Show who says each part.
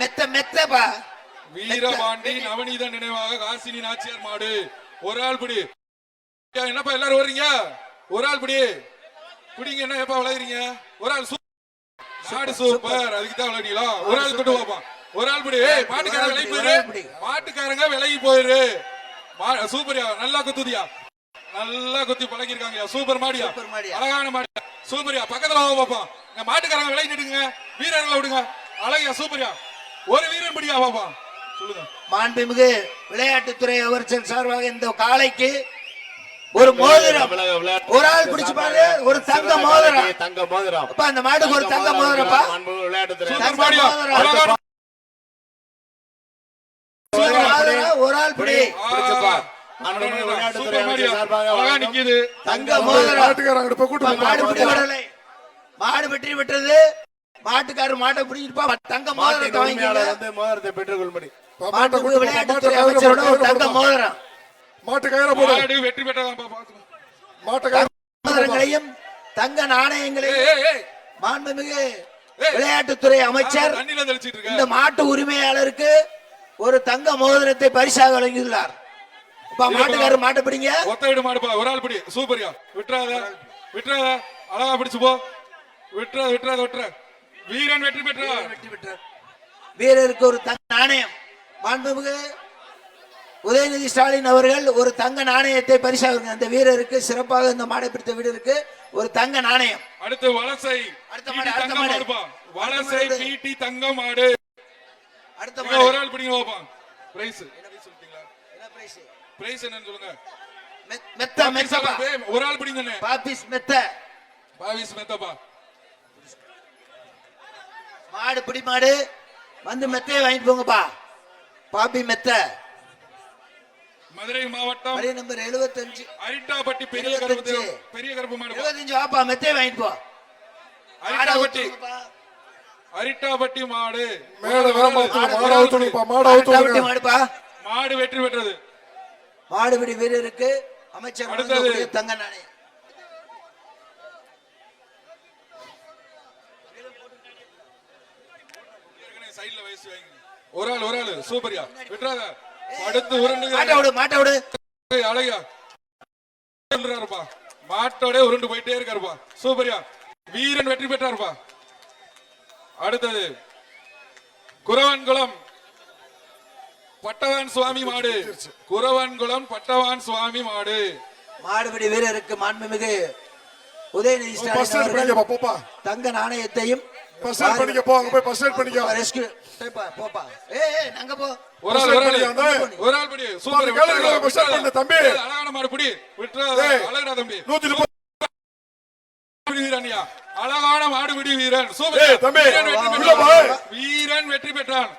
Speaker 1: மெத்த மெத்தப்பா.
Speaker 2: வீரபாண்டி நவநீத நினைவாக காசினி நாச்சியார் மாடு. ஒரு ஆள் பிடி. என்னப்பா எல்லாரும் வர்றீங்க? ஒரு ஆள் பிடி. பிடிங்க என்ன எப்பா விளையாடுறீங்க? ஒரு ஆள் சூ- மாடு சூப்பர் அதுக்கு தான் விளையாடுங்களா ஒரு ஆள் கொண்டு போப்பா ஒரு ஆள் பிடி. மாட்டுக்காரங்க விலகி போயிரு. மாட்டுக்காரங்க விலகி போயிரு. சூப்பர்யா நல்லா குத்துதியா? நல்லா குத்தி பழகிருக்காங்க சூப்பர் மாடியா. அழகான மாடியா? சூப்பர்யா பக்கத்துல இந்த மாட்டுக்காரங்க விலகி நிட்டுங்க வீரர்களை விடுங்க. அழகியா சூப்பர்யா ஒரு வீரன் பிடியா பாப்பா சொல்லுங்க.
Speaker 1: மாண்புமிகு விளையாட்டுத்துறை அமைச்சர் சார்பாக இந்த காளைக்கு ஒரு மோதிரம். ஒரு ஆள் பிடிச்சு பாரு ஒரு தங்க மோதிரம்.
Speaker 3: தங்க மோதிரம்.
Speaker 1: அப்பா அந்த மாட்டுக்கு ஒரு தங்க மோதிரப்பா?
Speaker 3: விளையாட்டுத்துறை
Speaker 1: ஒரு ஆள் பிடி.
Speaker 3: பிடிச்சுப்பா.
Speaker 1: தங்க மோதிரம். மாடு வெற்றி பெற்றது மாட்டுக்காரர் மாட்டை பிடிச்சிருப்பா தங்க மோதிரத்தை
Speaker 3: வந்து மோதிரத்தை பெற்றுக்கொள்ளும்படி.
Speaker 1: மாண்புமிகு விளையாட்டுத்துறை அமைச்சரோட தங்க மோதிரம்.
Speaker 4: மாட்டுக்கார போடு.
Speaker 2: மாடு வெற்றி பெற்றதான்
Speaker 4: மாட்டுக்கார
Speaker 1: மோதிரங்களையும் தங்க நாணயங்களையும் மாண்புமிகு. விளையாட்டுத்துறை அமைச்சர்
Speaker 2: தண்ணில தெளிச்சிட்டு இருக்க.
Speaker 1: இந்த மாட்டு உரிமையாளருக்கு ஒரு தங்க மோதிரத்தை பரிசாக வழங்கியுள்ளார். அப்பா மாட்டுக்காரர் மாட்டை பிடிங்க.
Speaker 2: ஒத்த விடு மாடுப்பா ஒரு ஆள் பிடி. சூப்பர்யா விட்டுறாத. விட்டுறாத. அழகா பிடிச்சு போ. விட்டுறாத விட்டுறாத விட்டுற. வீரன் வெற்றி பெற்றா
Speaker 1: வீரருக்கு ஒரு தங்க நாணயம். மாண்புமிகு உதயநிதி ஸ்டாலின் அவர்கள் ஒரு தங்க நாணயத்தை பரிசாக அந்த வீரருக்கு சிறப்பாக இந்த மாடை பிடித்த வீரருக்கு ஒரு தங்க நாணயம்.
Speaker 2: அடுத்து வலசை
Speaker 1: அடுத்த மாடு, அடுத்த
Speaker 2: தங்க
Speaker 1: மாடு.
Speaker 2: வலசை
Speaker 1: அடுத்த மாடு.
Speaker 2: பிடி தங்க மாடு.
Speaker 1: அடுத்த மாடு.
Speaker 2: ஒரு ஆள் பிடிங்க பாப்பா பிரைஸ் சொல்லிட்டீங்களா
Speaker 1: என்ன prize?
Speaker 2: பிரைஸ் என்னன்னு சொல்லுங்க.
Speaker 1: மெத்த மெத்தப்பா.
Speaker 2: ஒரு ஆள் பிடிங்க
Speaker 1: பாப்பிஸ் மெத்த.
Speaker 2: பாவிஸ் மெத்தப்பா.
Speaker 1: மாடு பிடி மாடு. வந்து மெத்தையை வாங்கிட்டு போங்கப்பா. பாப்பி மெத்த.
Speaker 2: மதுரை மாவட்டம்
Speaker 1: வரி நம்பர் எழுபத்தஞ்சு
Speaker 2: அரிட்டாப்பட்டி பெரிய கருப்பு. பெரிய கருப்பு மாடுப்பா
Speaker 1: எழுபத்தஞ்சு வாப்பா மெத்தையை வாங்கிட்டு போ. மாடை
Speaker 2: அரிட்டாப்பட்டி. அரிட்டாப்பட்டி மாடு.
Speaker 4: மேல
Speaker 1: மாடு
Speaker 4: மாடு மாடு
Speaker 1: மாடுப்பா.
Speaker 2: மாடு வெற்றி பெற்றது.
Speaker 1: மாடுபிடி வீரருக்கு அமைச்சர் தங்க நாணயம்.
Speaker 2: சைடுல வயசு வைங்க. ஒரு ஆள் ஒரு ஆள். சூப்பர்யா. விட்டுறாத. அடுத்து உருண்டு
Speaker 1: மாட்டை விடு
Speaker 2: அழகா இருப்பா மாட்டோட உருண்டு போயிட்டே இருக்காருப்பா. சூப்பர்யா. வீரன் வெற்றி பெற்றாருப்பா. அடுத்தது குரவன்குளம் பட்டவான் சுவாமி மாடு. குரவன்குளம் பட்டவான் சுவாமி மாடு.
Speaker 1: மாடுபிடி வீரருக்கு மாண்புமிகு. உதயநிதி தங்க நாணயத்தையும்
Speaker 4: பஸ் ஸ்டாண்ட் பண்ணிக்க போ அங்க போய் பஸ் ஸ்டாண்ட் பண்ணிக்க
Speaker 1: ரெஸ்கியூ போப்பா போப்பா ஏய் ஏய், அங்க போ.
Speaker 2: ஒரு ஆள் ஒரு ஆள்.
Speaker 4: அந்த-
Speaker 2: ஒரு ஆள் படி. சூப்பர்.
Speaker 4: கேளுங்க, ஸ்டாண்ட் பண்ணு, தம்பி.
Speaker 2: அழகான மாடு பிடி. விட்டுறாத
Speaker 4: ஏய்.
Speaker 2: அழகா தம்பி.
Speaker 4: நூத்தி முப்பது
Speaker 2: மாடு வீரன்யா அழகான மாடு பிடி வீரன்.
Speaker 4: ஏய்,
Speaker 2: சூப்பர்
Speaker 4: தம்பி.
Speaker 2: வீரன் வெற்றி பெற்றான்.